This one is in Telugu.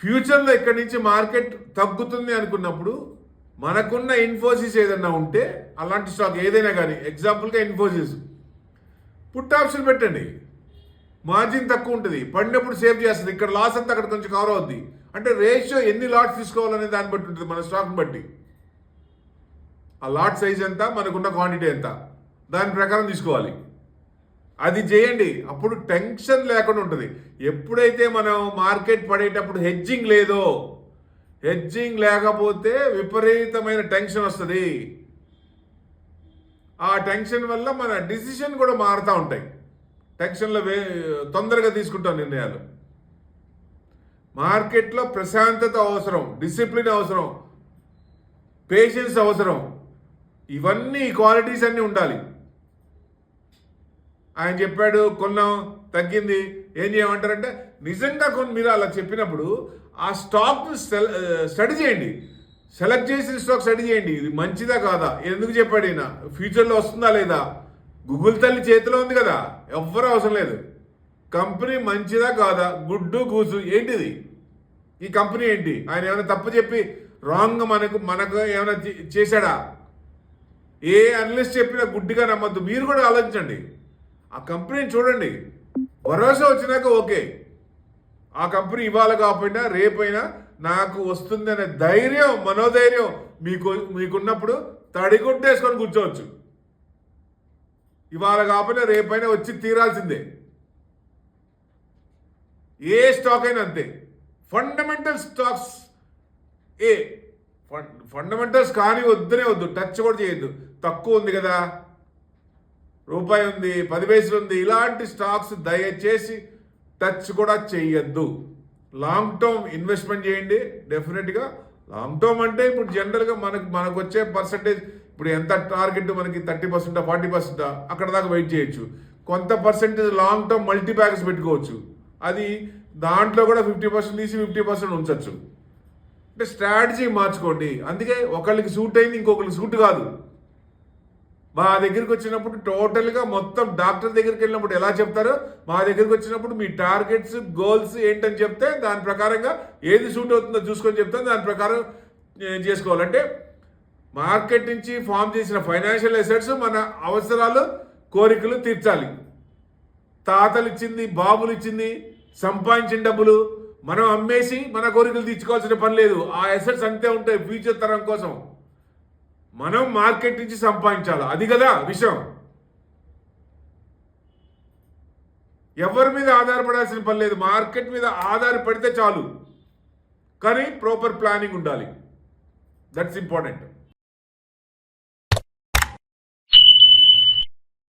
ఫ్యూచర్లో ఇక్కడి నుంచి మార్కెట్ తగ్గుతుంది అనుకున్నప్పుడు మనకున్న ఇన్ఫోసిస్ ఏదన్నా ఉంటే అలాంటి స్టాక్ ఏదైనా కానీ ఎగ్జాంపుల్గా ఇన్ఫోసిస్. పుట్ ఆప్షన్ పెట్టండి. మార్జిన్ తక్కువ ఉంటుంది. పడినప్పుడు సేవ్ చేస్తుంది. ఇక్కడ లాస్ అంతా అక్కడ కొంచెం కవర్ అవుద్ది. అంటే రేషియో ఎన్ని లాట్స్ తీసుకోవాలనే దాన్ని బట్టి ఉంటుంది మన స్టాక్ని బట్టి. ఆ లాట్ సైజ్ ఎంత? మనకున్న క్వాంటిటీ ఎంత? దాని ప్రకారం తీసుకోవాలి. అది చేయండి. అప్పుడు టెన్షన్ లేకుండా ఉంటుంది. ఎప్పుడైతే మనం మార్కెట్ పడేటప్పుడు హెడ్జింగ్ లేదో హెడ్జింగ్ లేకపోతే విపరీతమైన టెన్షన్ వస్తుంది. ఆ టెన్షన్ వల్ల మన డిసిషన్ కూడా మారుతూ ఉంటాయి. టెన్షన్లో వే తొందరగా తీసుకుంటాం నిర్ణయాలు. మార్కెట్లో ప్రశాంతత అవసరం డిసిప్లిన్ అవసరం పేషెన్స్ అవసరం. ఇవన్నీ క్వాలిటీస్ అన్నీ ఉండాలి. ఆయన చెప్పాడు కొన్నాం తగ్గింది. ఏం చేయమంటారంటే నిజంగా కొన్ని మీరు అలా చెప్పినప్పుడు ఆ స్టాక్ని స్టడీ చేయండి. సెలెక్ట్ చేసిన స్టాక్ స్టడీ చేయండి. ఇది మంచిదా కాదా? ఎందుకు చెప్పాడు ఈయన? ఫ్యూచర్లో వస్తుందా లేదా? గూగుల్ తల్లి చేతిలో ఉంది కదా. ఎవ్వరూ అవసరం లేదు. కంపెనీ మంచిదా కాదా? గుడ్డు గూసు ఏంటిది? ఈ కంపెనీ ఏంటి? ఆయన ఏమైనా తప్పు చెప్పి రాంగ్ మనకు మనకు ఏమైనా చే- చేశాడా? ఏ అనలిస్ట్ చెప్పినా గుడ్డిగా నమ్మద్దు. మీరు కూడా ఆలోచించండి. ఆ కంపెనీని చూడండి. భరోసా వచ్చినాక ఓకే. ఆ కంపెనీ ఇవాళ కాకపోయినా రేపైనా నాకు వస్తుంది అనే ధైర్యం మనోధైర్యం మీకు మీకున్నప్పుడు తడిగుడ్డేసుకొని కూర్చోవచ్చు. ఇవాళ కాకపోయినా రేపైనా వచ్చి తీరాల్సిందే. ఏ స్టాక్ అయినా అంతే. ఫండమెంటల్ స్టాక్స్ ఏ ఫండమెంటల్స్ కానీ వద్దునే వద్దు. టచ్ కూడా చేయొద్దు. తక్కువ ఉంది కదా. రూపాయి ఉంది పది పైసలు ఉంది ఇలాంటి స్టాక్స్ దయచేసి టచ్ కూడా చేయొద్దు లాంగ్ టర్మ్ ఇన్వెస్ట్మెంట్ చేయండి డెఫినెట్గా లాంగ్ టర్మ్ అంటే ఇప్పుడు జనరల్గా మనకు మనకు వచ్చే పర్సంటేజ్ ఇప్పుడు ఎంత టార్గెట్ మనకి థర్టీ పర్సెంటా ఫార్టీ పర్సెంటా అక్కడ దాకా వెయిట్ చేయొచ్చు. కొంత percentage long term multi packs పెట్టుకోవచ్చు. అది దాంట్లో కూడా ఫిఫ్టీ పర్సెంట్ తీసి ఫిఫ్టీ పర్సెంట్ ఉంచవచ్చు అంటే స్ట్రాటజీ మార్చుకోండి. అందుకే ఒకళ్ళకి సూట్ అయింది ఇంకొకరికి సూట్ కాదు. మా దగ్గరికి వచ్చినప్పుడు టోటల్గా మొత్తం డాక్టర్ దగ్గరికి వెళ్ళినప్పుడు ఎలా చెప్తారో? మా దగ్గరికి వచ్చినప్పుడు మీ టార్గెట్స్ గోల్స్ ఏంటని చెప్తే దాని ప్రకారంగా ఏది సూట్ అవుతుందో చూసుకొని చెప్తే దాని ప్రకారం చేసుకోవాలంటే మార్కెట్ నుంచి ఫామ్ చేసిన ఫైనాన్షియల్ అసెట్స్ మన అవసరాలు కోరికలు తీర్చాలి. తాతలు ఇచ్చింది బాబులు ఇచ్చింది సంపాదించిన డబ్బులు మనం అమ్మేసి మన కోరికలు తీర్చుకోవాల్సిన పని లేదు. ఆ అసెట్స్ అంతే ఉంటాయి ఫ్యూచర్ తరం కోసం. మనం మార్కెట్ నుంచి సంపాదించాలి? అది కదా విషయం. ఎవరి మీద ఆధారపడాల్సిన పని లేదు. మార్కెట్ మీద ఆధారపడితే చాలు. కానీ ప్రాపర్ ప్లానింగ్ ఉండాలి. That's important